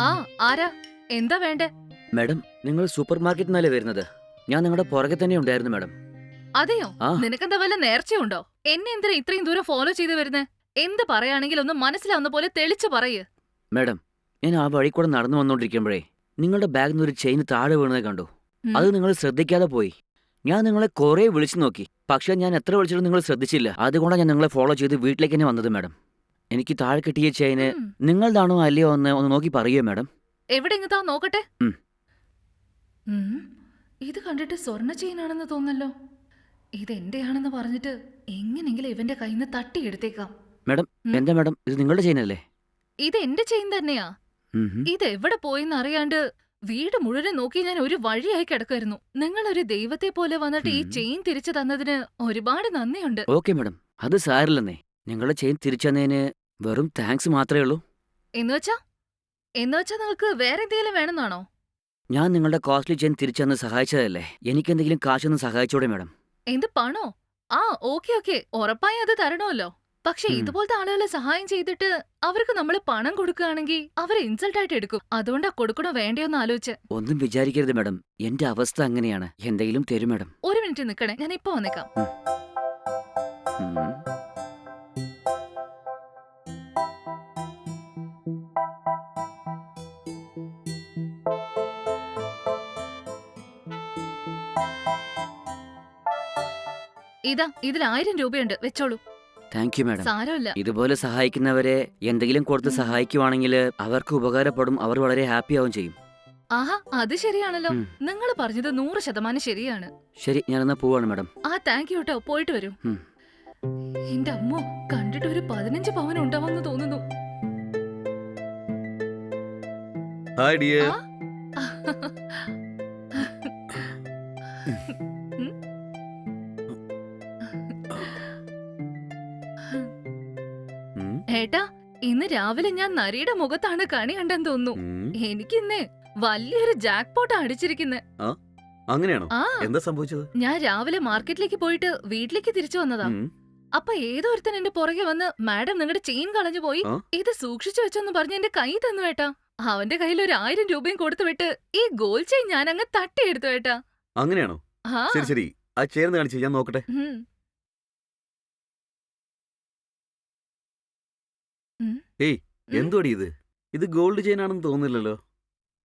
ആരാ? എന്താ വേണ്ടേ? മാഡം നിങ്ങൾ സൂപ്പർ മാർക്കറ്റിൽ നിന്നല്ലേ വരുന്നത്? ഞാൻ നിങ്ങളുടെ പുറകെ തന്നെ ഉണ്ടായിരുന്നു മാഡം. അതെയോ? ആ. നിനക്കെന്താ വല്ല നേർച്ചയുണ്ടോ? എന്നെ എന്തിനാ ഇത്രയും ദൂരം ഫോളോ ചെയ്ത് വരുന്നത് എന്ത് പറയാണെങ്കിൽ ഒന്ന് മനസ്സിലാവുന്ന പോലെ തെളിച്ചു പറയ്. മാഡം ഞാൻ ആ വഴി കൂടെ നടന്നു വന്നുകൊണ്ടിരിക്കുമ്പോഴേ നിങ്ങളുടെ ബാഗിൽ നിന്ന് ഒരു ചെയിൻ താഴെ വീണത് കണ്ടു. ഉം. അത് നിങ്ങൾ ശ്രദ്ധിക്കാതെ പോയി. ഞാൻ നിങ്ങളെ കുറേ വിളിച്ചു നോക്കി. പക്ഷെ ഞാൻ എത്ര വിളിച്ചിട്ടും നിങ്ങൾ ശ്രദ്ധിച്ചില്ല. അതുകൊണ്ടാണ് ഞാൻ നിങ്ങളെ ഫോളോ ചെയ്ത് വീട്ടിലേക്ക് തന്നെ വന്നത് മാഡം. എനിക്ക് താഴെ കിട്ടിയ ചെയിന് ഉം. നിങ്ങളുടെയാണോ അല്ലയോ എന്ന് ഒന്ന് നോക്കി പറയോ മാഡം എവിടെ നോക്കട്ടെ ഉം. ഉം. ഇത് കണ്ടിട്ട് സ്വർണ ചെയിനാണെന്ന് തോന്നല്ലോ ഇത് എന്റെയാണെന്ന് പറഞ്ഞിട്ട് എങ്ങനെങ്കിലും ഇവന്റെ കയ്യിൽ നിന്ന് തട്ടിയെടുത്തേക്കാം മാഡം ഉം. എന്താ മാഡം ഇത് നിങ്ങളുടെ ചെയിനല്ലേ ഇത് എന്റെ ചെയിൻ തന്നെയാ ഉം ഹും. ഇത് എവിടെ പോയെന്ന് അറിയാണ്ട് വീട് മുഴുവൻ നോക്കി ഞാൻ ഒരു വഴിയായി കിടക്കായിരുന്നു നിങ്ങൾ ഒരു ദൈവത്തെ പോലെ വന്നിട്ട് ഈ ഉം. ചെയിൻ തിരിച്ചു തന്നതിന് ഒരുപാട് നന്ദിയുണ്ട് ഓക്കെ മാഡം അത് സാരില്ലെന്നേ നിങ്ങളുടെ ചെയിൻ തിരിച്ചതിന് വെറും താങ്ക്സ് മാത്രമേ ഉള്ളൂ. എന്നുവെച്ചാ എന്നുവെച്ചാ നിങ്ങൾക്ക് വേറെ എന്തെങ്കിലും വേണമെന്നാണോ? ഞാൻ നിങ്ങളുടെ കോസ്റ്റ്ലി ചെയിൻ തിരിച്ചെന്ന് സഹായിച്ചതല്ലേ? എനിക്ക് എന്തെങ്കിലും കാശൊന്ന് സഹായിച്ചോടെ മാഡം. എന്ത് പണോ? ആ ഓക്കെ ഓക്കെ. ഉറപ്പായി അത് തരണമല്ലോ. പക്ഷെ ഉം. ഇതുപോലത്തെ ആളുകളെ സഹായം ചെയ്തിട്ട് അവർക്ക് നമ്മൾ പണം കൊടുക്കുകയാണെങ്കിൽ അവർ ഇൻസൾട്ട് ആയിട്ട് എടുക്കും. അതുകൊണ്ടാ കൊടുക്കണോ വേണ്ടയോന്ന് ആലോചിച്ച്. ഒന്നും വിചാരിക്കരുത് മാഡം. എന്റെ അവസ്ഥ അങ്ങനെയാണ്. എന്തെങ്കിലും തരും മാഡം. ഒരു മിനിറ്റ് നിൽക്കണേ ഞാൻ ഇപ്പൊ വന്നേക്കാം. ഉം. ഇതാ ഇതിൽ ആയിരം രൂപയുണ്ട്. വെച്ചോളൂ. താങ്ക് യു മാഡം സാരമില്ല. ഇതുപോലെ സഹായിക്കുന്നവരെ എന്തെങ്കിലും കൊടുത്ത്. സഹായിക്കുവാണെങ്കിൽ അവർക്ക് ഉപകാരപ്പെടും അവർ വളരെ ഹാപ്പി ആവും ചെയ്യും. ആഹാ അത് ശരിയാണല്ലോ. ഉം. നിങ്ങൾ പറഞ്ഞത് നൂറ് ശതമാനം ശരിയാണ്. ശരി ഞാനെന്നാ പോവാണ് മാഡം ആ താങ്ക് യു കേട്ടോ പോയിട്ട് വരും. ഉം. എന്റെ അമ്മോ കണ്ടിട്ട് ഒരു പതിനഞ്ച് പവൻ ഉണ്ടാവുമെന്ന് തോന്നുന്നു. ഹായ് ഡിയർ ആ? ഏട്ടാ ഇന്ന് രാവിലെ ഞാൻ നരിയുടെ മുഖത്താണ് കണി കണ്ടെന്ന് തോന്നുന്നു. എനിക്കിന്ന് വലിയൊരു ജാക്ക് പോട്ട് അടിച്ചിരിക്കുന്നെ അങ്ങനെയാണോ? എന്താ സംഭവിച്ചത്? ഞാൻ രാവിലെ മാർക്കറ്റിലേക്ക് പോയിട്ട് വീട്ടിലേക്ക് തിരിച്ചു വന്നതാ. അപ്പൊ ഏതോ ഒരുത്തൻ എന്റെ പുറകെ വന്ന് മാഡം നിങ്ങളുടെ ചെയിൻ കളഞ്ഞു പോയി. ഇത് സൂക്ഷിച്ചു വെച്ചെന്ന് പറഞ്ഞ് എന്റെ കൈ തന്നു ഏട്ടാ. അവന്റെ കയ്യിൽ ഒരു ആയിരം രൂപയും കൊടുത്തു വിട്ട് ഈ ഗോൾ ചെയിൻ ഞാൻ അങ്ങ് തട്ടിയെടുത്തു ഏട്ടാ. അങ്ങനെയാണോ? ശരി ശരി. ആ ചേർന്ന് കാണിച്ചു ഞാൻ നോക്കട്ടെ. ഏയ്. എന്തുവാടി ഇത്? ഇത് ഗോൾഡ് ചെയിൻ ആണെന്ന് തോന്നുന്നില്ലല്ലോ.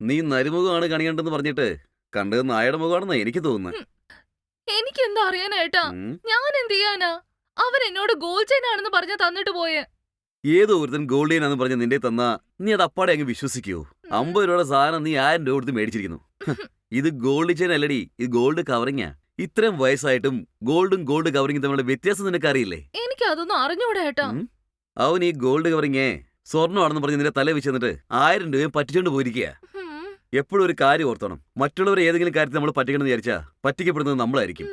നീ നരുമുഖമാണ് കണിയണ്ടെന്ന് പറഞ്ഞിട്ട് കണ്ടത് നായയുടെ മുഖമാണെന്ന് എനിക്ക് തോന്നുന്നത് എനിക്കെന്താ അറിയാനേട്ടാ ഉം. ഞാൻ എന്ത് ചെയ്യാനാ? അവൻ എന്നോട് ഗോൾഡ് ചെയിൻ ആണെന്ന് പറഞ്ഞ തന്നിട്ട് പോയെ. ഏതോ ഒരുത്തൻ ഗോൾഡ് ചെയിൻ ആണെന്ന് പറഞ്ഞ് നിന്റെ തന്നാ നീ അത് അപ്പാടെ അങ്ങ് വിശ്വസിക്കുവോ അമ്പത് രൂപയുടെ സാധനം നീ ആയിരം രൂപ കൊടുത്ത് മേടിച്ചിരിക്കുന്നു. ഹ്, ഇത് ഗോൾഡ് ചെയിൻ അല്ലടി. ഇത് ഗോൾഡ് കവറിങ്ങാ. ഇത്രയും വയസ്സായിട്ടും ഗോൾഡും ഗോൾഡ് കവറിങ്ങും തമ്മിലുള്ള വ്യത്യാസം നിനക്ക് അറിയില്ലേ എനിക്ക് അതൊന്നും അറിഞ്ഞൂടാ ഏട്ടാ. ഉം. അവൻ ഈ ഗോൾഡ് കവറിങ്ങേ സ്വർണമാണെന്ന് പറഞ്ഞ് നിന്റെ തല വെച്ച് തന്നിട്ട് ആയിരം രൂപയും പറ്റിച്ചോണ്ട് പോയിരിക്കുക എപ്പോഴും ഒരു കാര്യം ഓർത്തണം. മറ്റുള്ളവരെ ഏതെങ്കിലും കാര്യത്തിൽ നമ്മൾ പറ്റിക്കണമെന്ന് വിചാരിച്ചാ പറ്റിക്കപ്പെടുന്നത് നമ്മളായിരിക്കും.